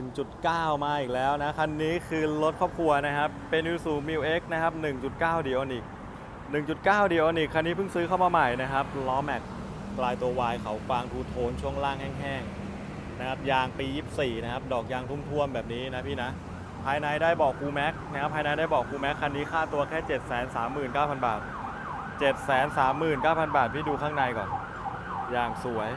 1.9 มาอีกแล้วนะ คันนี้คือรถครอบครัวนะครับ เป็น Isuzu m i l X นะครับ 1.9 d i o n i c 1.9 d i o n i c คันนี้เพิ่งซื้อเข้ามาใหม่นะครับ ล้อแม็กปลายตัววายเขากวางทูโทนช่วงล่างแห้งๆนะครับ ยางปี 24 นะครับ ดอกยางทุ่วมๆแบบนี้นะพี่นะ ภายในได้บอกคูแม็กนะครับ ภายในได้บอกคูแม็กคันนี้ค่าตัวแค่ 739,000 บาท 739,000 บาท พี่ดูข้างในก่อน อย่างสวย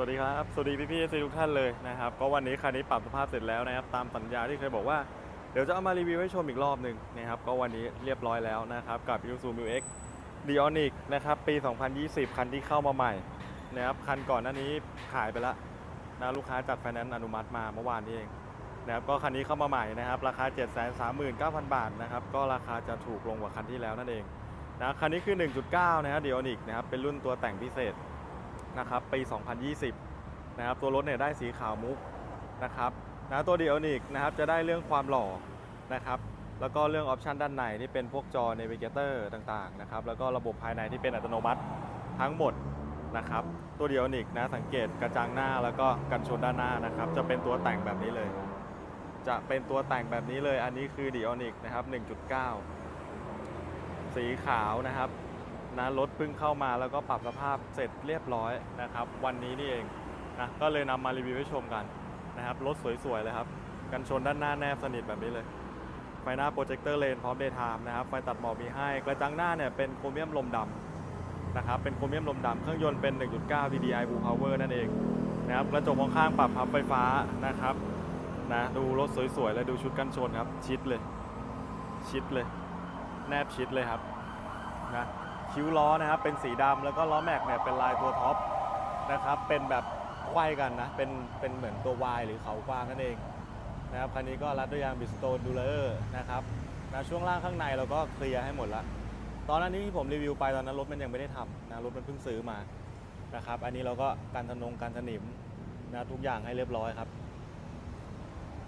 สวัสดีครับ สวัสดีพี่พี่ซีทุกท่านเลยนะครับ ก็วันนี้คันนี้ปรับสภาพเสร็จแล้วนะครับ ตามสัญญาที่เคยบอกว่า เดี๋ยวจะเอามารีวิวให้ชมอีกรอบหนึ่งนะครับ ก็วันนี้เรียบร้อยแล้วนะครับ กับ Isuzu m i X d i o n i c นะครับ ปี 2020 คันที่เข้ามาใหม่นะครับ คันก่อนหน้านี้ขายไปแล้วนะลูกค้าจัดไฟแนนซ์อนุมัติมาเมื่อวานนี้เองนะครับ ก็คันนี้เข้ามาใหม่นะครับ ราคา 739,000 บาทนะครับ ก็ราคาจะถูกลงกว่าคันที่แล้วนั่นเองนะ คันนี้คือ 1.9 นะครับ d i o n i c นะครับ เป็นรุ่นตัวแต่งพิเศษ นะครับปี 2020 นะครับตัวรถเนี่ยได้สีขาวมุกนะครับนะตัวดียวนิกนะครับจะได้เรื่องความหล่อนะครับแล้วก็เรื่องออปชันด้านในที่เป็นพวกจอ n a v i g a t o r ต่างๆนะครับแล้วก็ระบบภายในที่เป็นอัตโนมัติทั้งหมดนะครับตัวเดียวนิกนะสังเกตกระจังหน้าแล้วก็กันชนด้านหน้านะครับจะเป็นตัวแต่งแบบนี้เลย จะเป็นตัวแต่งแบบนี้เลยอันนี้คือดีออนิกนะครับ1.9 สีขาวนะครับ นะรถเพิ่งเข้ามาแล้วก็ปรับสภาพเสร็จเรียบร้อยนะครับ วันนี้นี่เองนะก็เลยนำมารีวิวให้ชมกันนะครับรถสวยๆเลยครับกันชนด้านหน้าแนบสนิทแบบนี้เลย ไฟหน้าโปรเจคเตอร์เลนพร้อมเดย์ไทม์นะครับไฟตัดหมอกมีให้กระจังหน้าเนี่ยเป็นโครเมียมลมดำนะครับเป็นโครเมียมลมดำเครื่องยนต์เป็น 1.9 TDI Blue Power นั่นเองนะครับกระจกมองข้างปรับพับไฟฟ้านะครับนะดูรถสวยๆและดูชุดกันชนครับ ชิดเลย ชิดเลย แนบชิดเลยครับ คิ้วล้อนะครับเป็นสีดำแล้วก็ล้อแม็กเนี่ยเป็นลายตัวท็อปนะครับเป็นแบบไขว้กันนะเป็นเป็นเหมือนตัว Y หรือเขากว้างนั่นเองนะครับคันนี้ก็รัดด้วยยางบิสโตนดูเลอร์นะครับนะช่วงล่างข้างในเราก็เคลียร์ให้หมดละตอนนั้นที่ผมรีวิวไปตอนนั้นรถมันยังไม่ได้ทำนะรถมันเพิ่งซื้อมานะครับอันนี้เราก็การทะนงการสนิมนะทุกอย่างให้เรียบร้อยครับ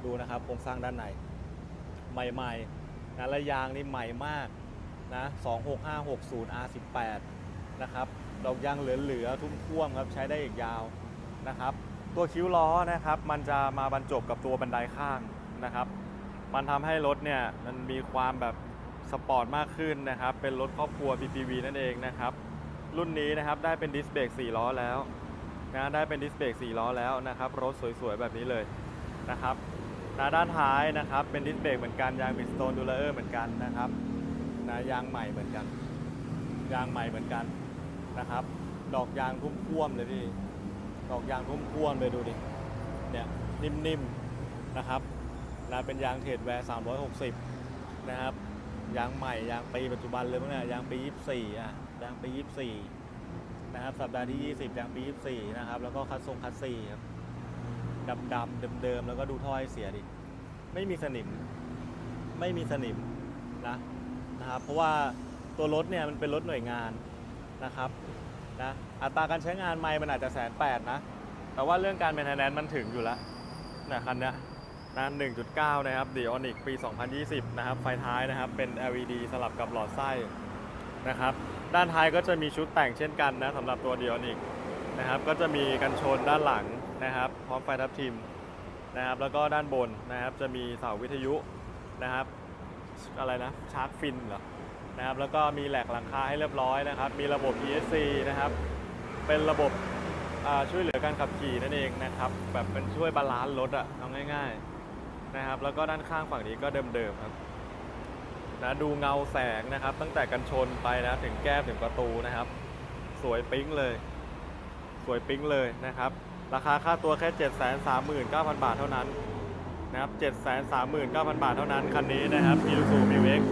ดูนะครับโครงสร้างด้านในใหม่ๆนะและยางนี่ใหม่มาก นะ26560 R18 นะครับดอกยางเหลือๆทุ่มท่วมครับใช้ได้อีกยาวนะครับ ตัวคิ้วล้อนะครับ มันจะมาบรรจบกับตัวบันไดข้างนะครับ มันทำให้รถเนี่ยมันมีความแบบสปอร์ตมากขึ้นนะครับ เป็นรถครอบครัว PPV นั่นเองนะครับ รุ่นนี้นะครับได้เป็นดิสเบรก4ล้อแล้วนะได้เป็นดิสเบรก4ล้อแล้วนะครับ รถสวยๆ แบบนี้เลยนะครับนะด้านท้ายนะครับเป็นดิสเบรกเหมือนกันยางบิสโตนดูเลอร์เหมือนกันนะครับ นะยางใหม่เหมือนกัน ยางใหม่เหมือนกันนะครับ ดอกยางทุ่มท่วมเลยพี่ดอกยางทุ่มท่วมๆเลยดูดิเนี่ยนิ่มๆนะครับนะเป็นยางเทรดแวร์360 นะครับ ยางใหม่ยางปีปัจจุบันเลยมั้งเนี่ยยางปี 24อะยางปี 24 นะครับ สัปดาห์ที่ 20 ยางปี 24 นะครับ แล้วก็คัดทรงคัดซีครับดำๆเดิมๆแล้วก็ดูถ้อยเสียดิ ไม่มีสนิม ไม่มีสนิมนะ นะครับเพราะว่าตัวรถเนี่ยมันเป็นรถหน่วยงานนะครับนะอัตราการใช้งานไม่มันอาจจะแสนแปดนะ แต่ว่าเรื่องการเป็นไทนแนนมันถึงอยู่แล้วนะคันนี้ยนะ1.9 นะครับ d i o n i c ปี 2020 นะครับ ไฟท้ายนะครับ เป็น LED สลับกับหลอดไส้นะครับ ด้านท้ายก็จะมีชุดแต่งเช่นกันนะสำหรับตัว d i o n i c นะครับ ก็จะมีกันชนด้านหลังนะครับ พร้อมไฟทับทิมนะครับ แล้วก็ด้านบนนะครับ จะมีเสาวิทยุนะครับ อะไรนะชาร์จฟินเหรอนะครับแล้วก็มีแหลกหลังคาให้เรียบร้อยนะครับ มีระบบ ESC นะครับเป็นระบบช่วยเหลือการขับขี่นั่นเองนะครับแบบเป็นช่วยบาลานซ์รถอะเอาง่ายๆนะครับแล้วก็ด้านข้างฝั่งนี้ก็เดิมๆครับนะดูเงาแสงนะครับ ตั้งแต่กันชนไปนะถึงแก้มถึงประตูนะครับ สวยปิ๊งเลย สวยปิ๊งเลยนะครับ ราคาค่าตัวแค่ 739,000 บาทเท่านั้น นะครับ739,000 บาทเท่านั้น คันนี้นะครับ Isuzu m i w X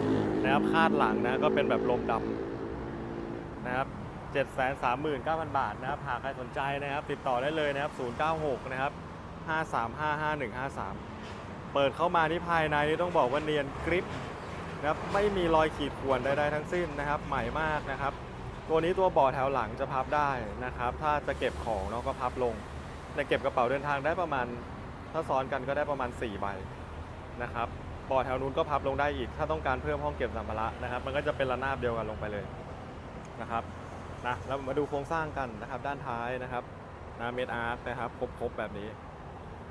นะครับ คาดหลังนะ ก็เป็นแบบลมดำนะครับ739,000 บาทนะครับ หากใครสนใจนะครับ ติดต่อได้เลยนะครับ 096 นะครับ 5355153 เปิดเข้ามาที่ภายในนี่ต้องบอกว่าเนียนกริปนะครับไม่มีรอยขีดข่วนใดๆทั้งสิ้นนะครับ ใหม่มากนะครับ ตัวนี้ตัวเบาะแถวหลังจะพับได้นะครับ ถ้าจะเก็บของเนาะก็พับลงแต่เก็บกระเป๋าเดินทางได้ประมาณ ถ้าซ้อนกันก็ได้ประมาณ 4 ใบนะครับบาะแถวนู้นก็พับลงได้อีก ถ้าต้องการเพิ่มห้องเก็บสัมภาระนะครับ มันก็จะเป็นระนาบเดียวกันลงไปเลยนะครับนะแล้วมาดูโครงสร้างกันนะครับ ด้านท้ายนะครับนะเมดอาร์ตนะครับครบๆแบบนี้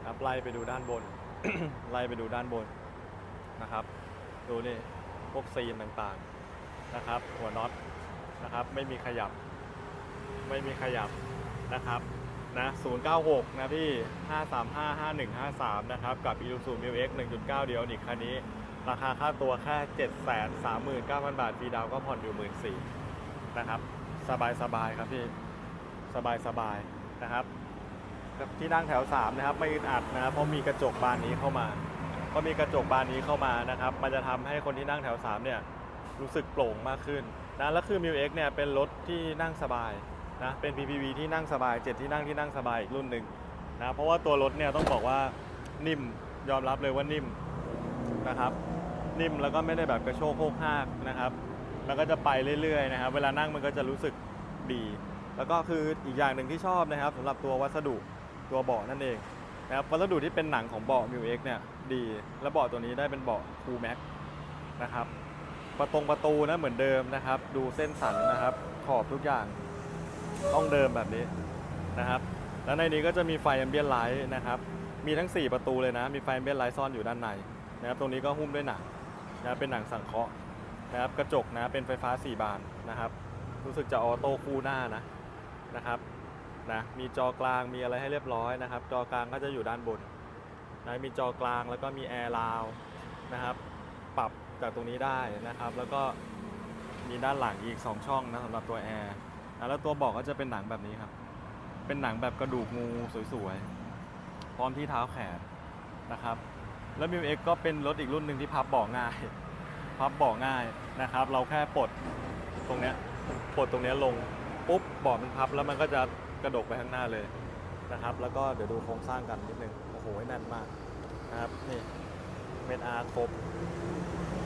ครับไล่ไปดูด้านบน ไล่ไปดูด้านบนนะครับ ดูนี่พวกซีนต่างๆนะครับ หัวน็อตนะครับ ไม่มีขยับ ไม่มีขยับนะครับ นะ096 นะพี่ 535 5153 นะครับ กับ i l u s u m i x 1.9 เดียวอีกคันนี้ ราคาค่าตัวแค่ 739,000 บาทฟรีดาวก็ผ่อนอยู่ 14,000นะครับ สบายสบายครับพี่ สบายสบายนะครับ ที่นั่งแถว 3 นะครับ ไม่อึดอัดนะครับเพราะมีกระจกบานนี้เข้ามาเพราะมีกระจกบานนี้เข้ามานะครับ มันจะทำให้คนที่นั่งแถว 3 เนี่ย รู้สึกโปร่งมากขึ้นนะแล้วคือ m ิ x เนี่ยเป็นรถที่นั่งสบาย นะเป็น PPV ที่นั่งสบาย 7 ที่นั่งที่นั่งสบายอีกรุ่นหนึ่งนะเพราะว่าตัวรถเนี่ยต้องบอกว่านิ่มยอมรับเลยว่านิ่มนะครับ นิ่มแล้วก็ไม่ได้แบบกระโชกโคกหากนะครับ แล้วก็จะไปเรื่อยๆนะครับ เวลานั่งมันก็จะรู้สึกดี แล้วก็คืออีกอย่างหนึ่งที่ชอบนะครับสำหรับตัววัสดุตัวเบาะนั่นเองนะครับวัสดุที่เป็นหนังของเบาะ m ิ x เนี่ยดีและเบาะตัวนี้ได้เป็นเบาะ Cool Max นะครับประตงประตูนะเหมือนเดิมนะครับ ดูเส้นสันนะครับ ขอบทุกอย่าง ต้องเดิมแบบนี้นะครับ แล้วในนี้ก็จะมีไฟแอมเบียนไลท์นะครับ มีทั้ง 4 ประตูเลยนะ มีไฟแอมเบียนไลท์ซ่อนอยู่ด้านในนะครับ ตรงนี้ก็หุ้มด้วยหนังนะครับเป็นหนังสังเคราะห์นะครับ กระจกนะเป็นไฟฟ้า 4 บานนะครับ รู้สึกจะออโต้คู่หน้านะนะครับนะมีจอกลางมีอะไรให้เรียบร้อยนะครับ จอกลางก็จะอยู่ด้านบนนะมีจอกลางแล้วก็มีแอร์ราวนะครับ ปรับจากตรงนี้ได้นะครับ แล้วก็มีด้านหลังอีก 2 ช่องนะสำหรับตัวแอร์ นะแล้วตัวบอกก็จะเป็นหนังแบบนี้ครับ เป็นหนังแบบกระดูกงูสวยๆ พร้อมที่เท้าแขนนะครับ แล้วมิวเอ็กก็เป็นรถอีกรุ่นหนึ่งที่พับเบาะง่าย พับเบาะง่ายนะครับ เราแค่ปลดตรงเนี้ยปลดตรงเนี้ยลงปุ๊บเบาะมันพับแล้วมันก็จะกระดกไปข้างหน้าเลยนะครับ แล้วก็เดี๋ยวดูโครงสร้างกันนิดนึงโอ้โหแน่นมากนะครับนี่เมนอาร์ครบ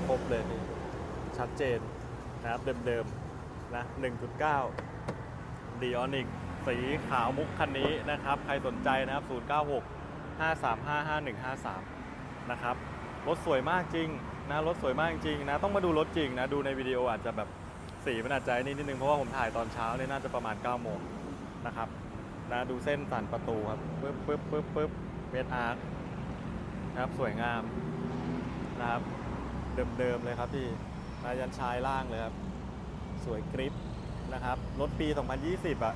ครบเลยนี่ชัดเจนนะครับเดิมๆนะ1.9 d ีออนิกสีขาวมุกคันนี้นะครับ ใครสนใจนะครับ 096 535 5153 นะครับ รถสวยมากจริงนะ รถสวยมากจริงนะ ต้องมาดูรถจริงนะ ดูในวิดีโออาจจะแบบสีมันอาจจะนี่นิดนึง เพราะว่าผมถ่ายตอนเช้าเนี่ยน่าจะประมาณ 9 โมงนะครับ นะ ดูเส้นสันประตูครับปึ๊บปึ๊บปึ๊บปึ๊บเมทอาร์นะครับ สวยงามนะครับ เดิมๆเลยครับพี่มายันชายล่างเลยครับ สวยกริป นะครับ รถปี 2020 อะ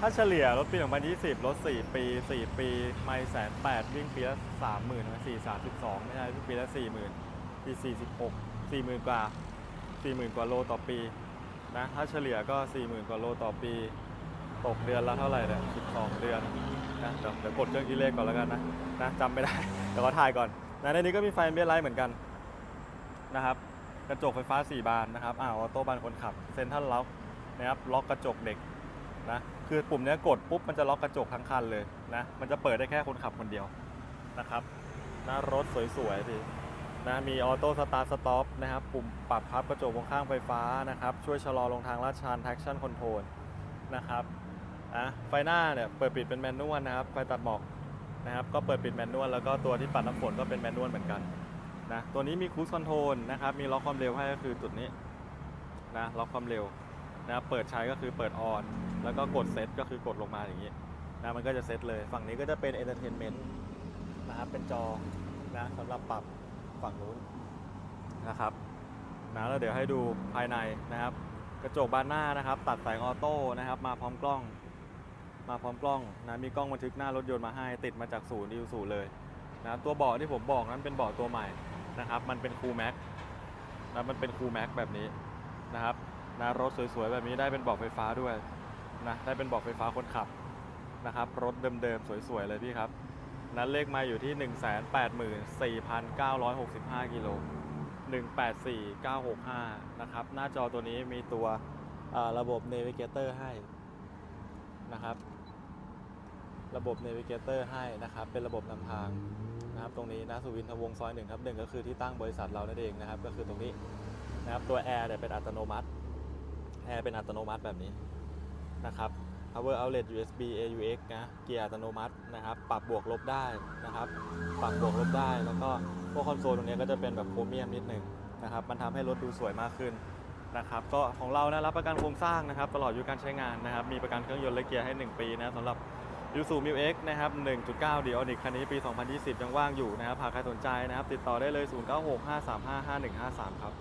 ถ้าเฉลี่ยรถปี 2020 รถ 4 ปี 4 ปี ไม่แสนแปดวิ่งปีละ30,000นะ4 32 ไม่ใช่วิ่งปีละ 40,000 ปี 46 40,000 กว่า 40,000 กว่าโลต่อปีนะ ถ้าเฉลี่ยก็ 40,000 กว่าโลต่อปี ตกเดือนละเท่าไหร่เนี่ย 12 เดือนนะเดี๋ยวเดี๋ยวกดเครื่องคิดเลขก่อนแล้วกันนะนะจำไม่ได้ เดี๋ยวก็ถ่ายก่อนนะในนี้ก็มีไฟเบร์ไลท์เหมือนกันนะครับกระจกไฟฟ้า 4 บานนะครับ อ่าออโต้บานคนขับ เซ็นทรัลล็อก นะครับล็อกกระจกเด็กนะคือปุ่มนี้กดปุ๊บมันจะล็อกกระจกทั้งคันเลยนะมันจะเปิดได้แค่คนขับคนเดียวนะครับหน้ารถสวยๆพี่นะมีออโต้สตาร์ทสต็อปนะครับปุ่มปรับพับกระจกมองข้างไฟฟ้านะครับช่วยชะลอลงทางลาดชัน traction control นะครับอะไฟหน้าเนี่ยเปิดปิดเป็นแมนนวลนะครับไฟตัดหมอกนะครับก็เปิดปิดแมนนวลแล้วก็ตัวที่ปัดน้ำฝนก็เป็นแมนนวลเหมือนกันนะตัวนี้มีคู e คอนโทรลนะครับมีล็อกความเร็วให้ก็คือจุดนี้นะล็อกความเร็ว นะครับเปิดใช้ก็คือเปิดออน แล้วก็กดเซตก็คือกดลงมาอย่างนี้นะมันก็จะเซตเลย ฝั่งนี้ก็จะเป็น Entertainment นะครับเป็นจอนะสำหรับปรับฝั่งนู้นนะครับนะแล้วเดี๋ยวให้ดูภายในนะครับ กระจกบานหน้านะครับ ตัดแสงออโต้นะครับมาพร้อมกล้อง มาพร้อมกล้องนะมีกล้องบันทึกหน้ารถยนต์มาให้ติดมาจากศูนย์ดิวศูนย์เลยนะครับตัวเบาะที่ผมบอกนั้นเป็นเบาะตัวใหม่นะครับ มันเป็นคูแม็กนะมันเป็นคูแม็กแบบนี้นะครับ นะรถสวยๆ แบบนี้ได้เป็นเบาะไฟฟ้าด้วยนะได้เป็นเบาะไฟฟ้าคนขับนะครับรถเดิมๆ สวยๆ เลยพี่ครับนั้นเลขมาอยู่ที่ 184,965 กิโล 184965 นะครับ หน้าจอตัวนี้มีตัวระบบ Navigator ให้นะครับ ระบบ Navigator ให้นะครับ เป็นระบบนำทางนะครับ ตรงนี้นะสุวินทวงซอยหนึ่งครับหนึ่งก็คือที่ตั้งบริษัทเรานั่นเองนะครับ ก็คือตรงนี้นะครับ ตัวแอร์เนี่ยเป็นอัตโนมัติ แอร์เป็นอัตโนมัติแบบนี้นะครับ power outlet USB AUX นะ เกียร์อัตโนมัตินะครับ ปรับบวกลบได้นะครับ ปรับบวกลบได้ แล้วก็พวกคอนโซลตรงนี้ก็จะเป็นแบบโครเมียมนิดหนึ่งนะครับ มันทำให้รถดูสวยมากขึ้นนะครับ ก็ของเรานะรับประกันโครงสร้างนะครับ ตลอดอายุการใช้งานนะครับ มีประกันเครื่องยนต์และเกียร์ให้ 1 ปีนะสำหรับยูซูมิวเอ็กนะครับ 1.9 d ีออนิกคันนี้ปี 2020 ยังว่างอยู่นะครับหากใครสนใจนะครับ ติดต่อได้เลย 0965355153 ครับ